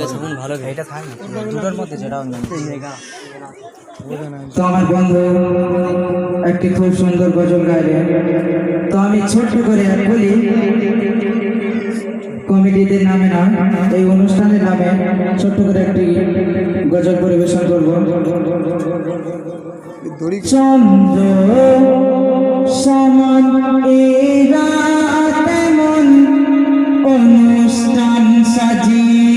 এটা তখন ভালো এটা থাক না দুটোর মধ্যে যেটা তো আমার বন্ধু একটি খুব সুন্দর গজল গাইলেন তো আমি ছোট্ট করে বলি কমিটিদের নামে না এই অনুষ্ঠানের নামে ছোট্ট করে একটি গজল পরিবেশন করব। চন্দ্র সমান এরা তেমন অনুষ্ঠান সাজিয়েছেন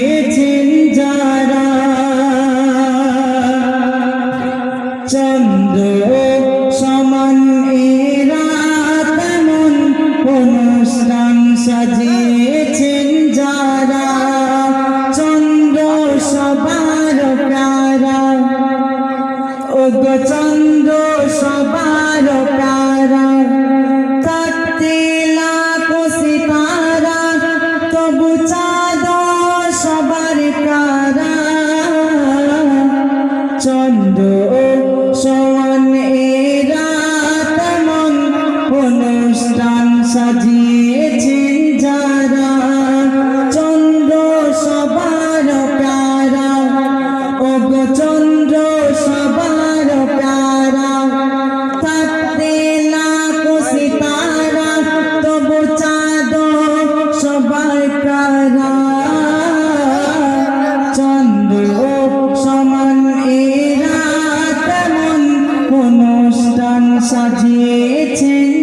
চন্দ্র সমান এরা তেমন অনুষ্ঠান সাজিয়েছেন যারা। চন্দ্র সবার প্যারা ও সবার সাজিয়েছেন যারা, চন্দ্র সবার প্যারা। ও গো চন্দ্র সবার প্যারা, থাকতে লাখো সিতারা চন্দ্র সমান এরা তেমন অনুষ্ঠান সাজিয়েছেন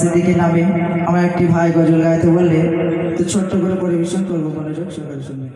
তো দিকে নামে। আমার একটি ভাই গজল গাইতে বললে, তো ছোট্ট করে পরিবেশন করব মনোযোগ সকালে শুনবে।